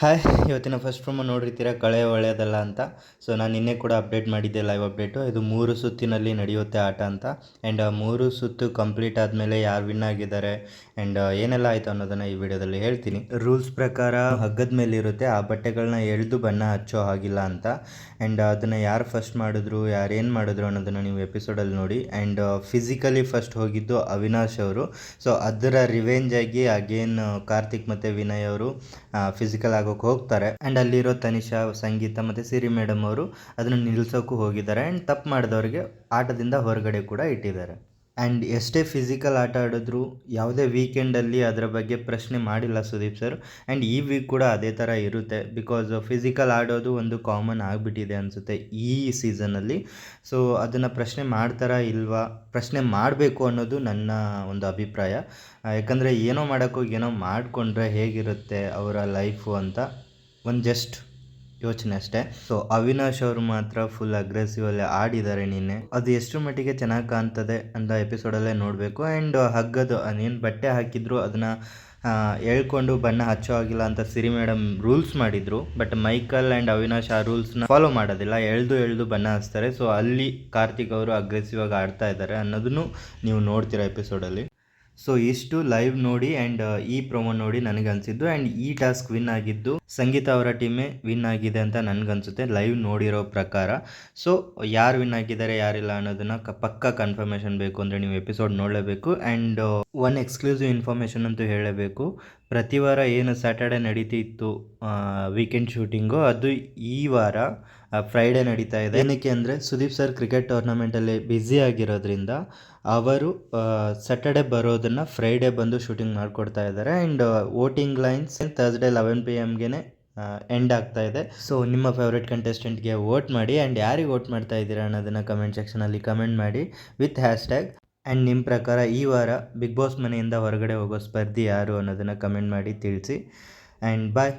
Hi ಇವತ್ತಿನ first promo ನೋಡಿರ್ತೀರ? ಕಳೆ ಒಳ್ಳೆಯದಲ್ಲ ಅಂತ. ಸೊ ನಾನು ನಿನ್ನೆ ಕೂಡ ಅಪ್ಡೇಟ್ ಮಾಡಿದ್ದೆ ಲೈವ್ ಅಪ್ಡೇಟು ಇದು ಮೂರು ಸುತ್ತಿನಲ್ಲಿ ನಡೆಯುತ್ತೆ ಆಟ ಅಂತ. ಆ್ಯಂಡ್ ಮೂರು ಸುತ್ತು ಕಂಪ್ಲೀಟ್ ಆದಮೇಲೆ ಯಾರು ವಿನ್ ಆಗಿದ್ದಾರೆ? ಆ್ಯಂಡ್ ಏನೆಲ್ಲ ಆಯಿತು ಅನ್ನೋದನ್ನು ಈ ವಿಡಿಯೋದಲ್ಲಿ ಹೇಳ್ತೀನಿ. ರೂಲ್ಸ್ ಪ್ರಕಾರ ಹಗ್ಗದ ಮೇಲೆ ಇರುತ್ತೆ. ಆ ಬಟ್ಟೆಗಳನ್ನ ಎಳೆದು ಬಣ್ಣ ಹಚ್ಚೋ ಹಾಗಿಲ್ಲ ಅಂತ. ಆ್ಯಂಡ್ ಅದನ್ನು ಯಾರು ಫಸ್ಟ್ ಮಾಡಿದ್ರು? ಯಾರು ಏನು ಮಾಡಿದ್ರು ಅನ್ನೋದನ್ನು ನೀವು ಎಪಿಸೋಡಲ್ಲಿ ನೋಡಿ. ಆ್ಯಂಡ್ ಫಿಸಿಕಲಿ ಫಸ್ಟ್ ಹೋಗಿದ್ದು ಅವಿನಾಶ್ ಅವರು. ಸೊ ಅದರ ರಿವೆಂಜ್ ಆಗಿ ಅಗೇನ್ ಕಾರ್ತಿಕ್ ಮತ್ತು ವಿನಯ್ ಅವರು ಫಿಸಿಕಲ್ ಆಗೋಕೆ ಹೋಗ್ತಾರೆ. ಆ್ಯಂಡ್ ಅಲ್ಲಿರೋ ತನಿಷಾ, ಸಂಗೀತ ಮತ್ತು ಸಿರಿ ಮೇಡಮ್ ಅವರು ಅದನ್ನು ನಿಲ್ಸೋಕ್ಕೂ ಹೋಗಿದ್ದಾರೆ. ಆ್ಯಂಡ್ ತಪ್ಪು ಮಾಡಿದವರಿಗೆ ಆಟದಿಂದ ಹೊರಗಡೆ ಕೂಡ ಇಟ್ಟಿದ್ದಾರೆ. ಆ್ಯಂಡ್ ಎಷ್ಟೇ ಫಿಸಿಕಲ್ ಆಟ ಆಡಿದ್ರು ಯಾವುದೇ ವೀಕೆಂಡಲ್ಲಿ ಅದರ ಬಗ್ಗೆ ಪ್ರಶ್ನೆ ಮಾಡಿಲ್ಲ ಸುದೀಪ್ ಸರ್ ಆ್ಯಂಡ್ ಈ ವೀಕ್ ಕೂಡ ಅದೇ ಥರ ಇರುತ್ತೆ. ಬಿಕಾಸ್ ಫಿಸಿಕಲ್ ಆಡೋದು ಒಂದು ಕಾಮನ್ ಆಗಿಬಿಟ್ಟಿದೆ ಅನಿಸುತ್ತೆ ಈ ಸೀಸನಲ್ಲಿ ಸೊ ಅದನ್ನು ಪ್ರಶ್ನೆ ಮಾಡ್ತಾರಾ ಇಲ್ವಾ? ಪ್ರಶ್ನೆ ಮಾಡಬೇಕು ಅನ್ನೋದು ನನ್ನ ಒಂದು ಅಭಿಪ್ರಾಯ. ಯಾಕಂದರೆ ಏನೋ ಮಾಡೋಕ್ಕೋಗಿ ಏನೋ ಮಾಡಿಕೊಂಡ್ರೆ ಹೇಗಿರುತ್ತೆ ಅವರ ಲೈಫು ಅಂತ. ಒಂದು ಜಸ್ಟ್ ಯೋಚನೆ ಅಷ್ಟೇ. ಸೊ ಅವಿನಾಶ್ ಅವರು ಮಾತ್ರ ಫುಲ್ ಅಗ್ರೆಸಿವ್ ಅಲ್ಲಿ ಆಡಿದ್ದಾರೆ ನಿನ್ನೆ. ಅದು ಎಷ್ಟು ಮಟ್ಟಿಗೆ ಚೆನ್ನಾಗಿ ಕಾಣ್ತದೆ ಅಂತ ಎಪಿಸೋಡಲ್ಲೇ ನೋಡಬೇಕು. ಆ್ಯಂಡ್ ಹಗ್ಗದು ಏನು ಬಟ್ಟೆ ಹಾಕಿದ್ರು, ಅದನ್ನ ಹೇಳ್ಕೊಂಡು ಬಣ್ಣ ಹಚ್ಚೋ ಆಗಿಲ್ಲ ಅಂತ ಸಿರಿ ಮೇಡಮ್ ರೂಲ್ಸ್ ಮಾಡಿದ್ರು. ಬಟ್ ಮೈಕಲ್ ಆ್ಯಂಡ್ ಅವಿನಾಶ್ ಆ ರೂಲ್ಸ್ನ ಫಾಲೋ ಮಾಡೋದಿಲ್ಲ. ಎಳ್ದು ಎಳ್ದು ಬಣ್ಣ ಹಚ್ತಾರೆ. ಸೊ ಅಲ್ಲಿ ಕಾರ್ತಿಕ್ ಅವರು ಅಗ್ರೆಸಿವ್ ಆಗಿ ಆಡ್ತಾ ಇದ್ದಾರೆ ಅನ್ನೋದನ್ನು ನೀವು ನೋಡ್ತೀರಾ ಎಪಿಸೋಡಲ್ಲಿ ಸೊ ಇಷ್ಟು ಲೈವ್ ನೋಡಿ ಆ್ಯಂಡ್ ಈ ಪ್ರೊಮೋ ನೋಡಿ ನನಗೆ ಅನಿಸಿದ್ದು. ಆ್ಯಂಡ್ ಈ ಟಾಸ್ಕ್ ವಿನ್ ಆಗಿದ್ದು ಸಂಗೀತ ಅವರ ಟೀಮೇ ವಿನ್ ಆಗಿದೆ ಅಂತ ನನಗನ್ಸುತ್ತೆ, ಲೈವ್ ನೋಡಿರೋ ಪ್ರಕಾರ. ಸೊ, ಯಾರು ವಿನ್ ಆಗಿದ್ದಾರೆ, ಯಾರಿಲ್ಲ ಅನ್ನೋದನ್ನ ಕ, ಪಕ್ಕ ಕನ್ಫರ್ಮೇಷನ್ ಬೇಕು ಅಂದರೆ ನೀವು ಎಪಿಸೋಡ್ ನೋಡಲೇಬೇಕು. ಆ್ಯಂಡ್ ಒನ್ ಎಕ್ಸ್ಕ್ಲೂಸಿವ್ ಇನ್ಫಾರ್ಮೇಷನ್ ಅಂತೂ ಹೇಳಬೇಕು. ಪ್ರತಿ ವಾರ ಏನು ಸ್ಯಾಟರ್ಡೆ ನಡೀತಿತ್ತು ವೀಕೆಂಡ್ ಶೂಟಿಂಗು ಅದು ಈ ವಾರ ಫ್ರೈಡೇ ನಡೀತಾ ಇದೆ. ಏನಕ್ಕೆ ಅಂದರೆ ಸುದೀಪ್ ಸರ್ ಕ್ರಿಕೆಟ್ ಟೂರ್ನಮೆಂಟಲ್ಲಿ ಬ್ಯುಸಿ ಆಗಿರೋದ್ರಿಂದ ಅವರು ಸ್ಯಾಟರ್ಡೆ ಬರೋದನ್ನು ಫ್ರೈಡೇ ಬಂದು ಶೂಟಿಂಗ್ ಮಾಡಿಕೊಡ್ತಾ ಇದ್ದಾರೆ. And voting lines Thursday eleven P ಎಮ್ಗೆ end ಆಗ್ತಾ ಇದೆ. ಸೊ ನಿಮ್ಮ ಫೇವ್ರೆಟ್ ಕಂಟೆಸ್ಟೆಂಟ್ಗೆ ವೋಟ್ ಮಾಡಿ ಆ್ಯಂಡ್ ಯಾರಿಗೆ ವೋಟ್ ಮಾಡ್ತಾ ಇದ್ದೀರಾ ಅನ್ನೋದನ್ನು ಕಮೆಂಟ್ ಸೆಕ್ಷನಲ್ಲಿ ಕಮೆಂಟ್ ಮಾಡಿ ವಿತ್ ಹ್ಯಾಶ್ಟ್ಯಾಗ್ ಆ್ಯಂಡ್ ನಿಮ್ಮ ಪ್ರಕಾರ ಈ ವಾರ ಬಿಗ್ ಬಾಸ್ ಮನೆಯಿಂದ ಹೊರಗಡೆ ಹೋಗೋ ಸ್ಪರ್ಧಿ ಯಾರು ಅನ್ನೋದನ್ನು ಕಮೆಂಟ್ ಮಾಡಿ ತಿಳಿಸಿ. ಆ್ಯಂಡ್ ಬಾಯ್